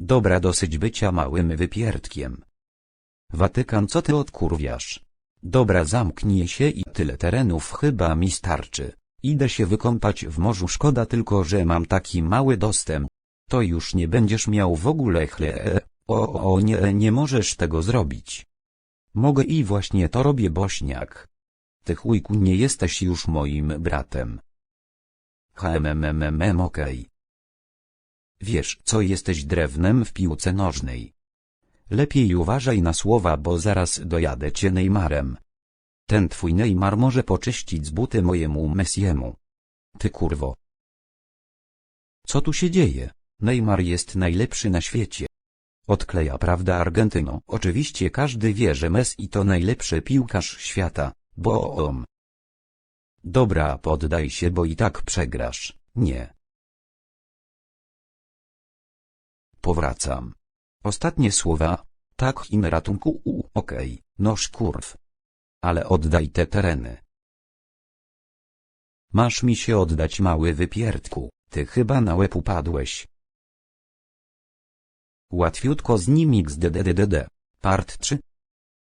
Dobra dosyć bycia małym wypierdkiem. Watykan co ty odkurwiasz? Dobra zamknij się i tyle terenów chyba mi starczy. Idę się wykąpać w morzu szkoda tylko że mam taki mały dostęp. To już nie będziesz miał w ogóle chle. O, o nie, nie możesz tego zrobić. Mogę i właśnie to robię bośniak. Ty chujku nie jesteś już moim bratem. HMMMM okej. Wiesz co jesteś drewnem w piłce nożnej. Lepiej uważaj na słowa bo zaraz dojadę cię Neymarem. Ten twój Neymar może poczyścić z buty mojemu Messiemu. Ty kurwo. Co tu się dzieje? Neymar jest najlepszy na świecie. Odkleja prawda Argentyno. Oczywiście każdy wie, że Messi to najlepszy piłkarz świata, bo om. Dobra, poddaj się, bo i tak przegrasz. Nie. Powracam. Ostatnie słowa. Tak im ratunku u, okej, no szkurw. Ale oddaj te tereny. Masz mi się oddać mały wypierdku, ty chyba na łeb upadłeś. Łatwiutko z nim xddddd. Part 3.